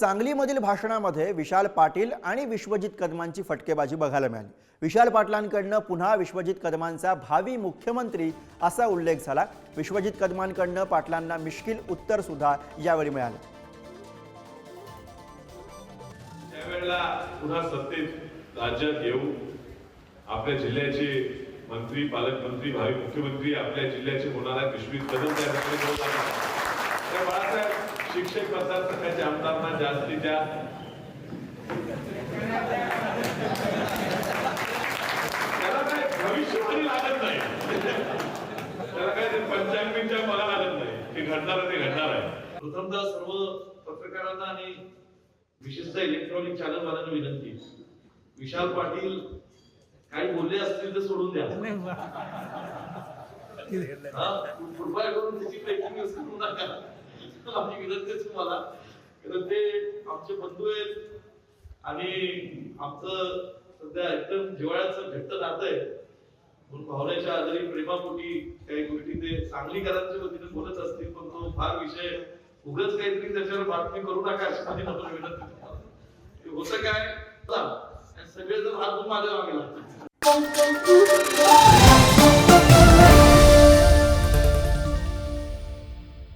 सांगलीमधील भाषणामध्ये विशाल पाटील आणि विश्वजित कदमांची फटकेबाजी बघायला मिळाली. विशाल पाटलांकडनं पुन्हा विश्वजित कदमांचा भावी मुख्यमंत्री असा उल्लेख झाला. विश्वजित कदमांकडनं पाटलांना मिश्किल उत्तर सुद्धा यावेळी मिळालं. त्यावेळेला पुन्हा सत्तेत राज्यात येऊ आपल्या जिल्ह्याचे मंत्री पालकमंत्री भावी मुख्यमंत्री आपल्या जिल्ह्याचे होणार आहेत विश्वजित कदम त्या शिक्षक मतदारसंघाच्या आमदारांना जास्तीत जास्त त्याला काय भविष्यवाणी लागत नाही. त्याला काय ते पंचांगीच्या मला लागत नाही. ते घडणार आहे ते घडणार आहे. प्रथमतः सर्व पत्रकारांना आणि विशेषतः इलेक्ट्रॉनिक चॅनलवाल्यांना विनंती. विशाल पाटील काही बोलले असतील तर सोडून द्या. कृपया करून त्याची ब्रेकिंग करू नका. माझी विनंती आहे तुम्हाला. कारण ते आमचे बंधू आहेत आणि आमचं सध्या एकदम जिवाळ्याचं घट्ट नातं आहे. म्हणून भावनेच्या आधारे प्रेमापोटी काही गोष्टी ते सांगलीकरांच्या वतीने बोलत असतील पण तो फार विषय उगच काहीतरी त्याच्यावर बातमी करू नका अशी माझी नम्र विनंती तुम्हाला. होतं काय? चला, सगळेजण हात माझ्या मागे लागतात.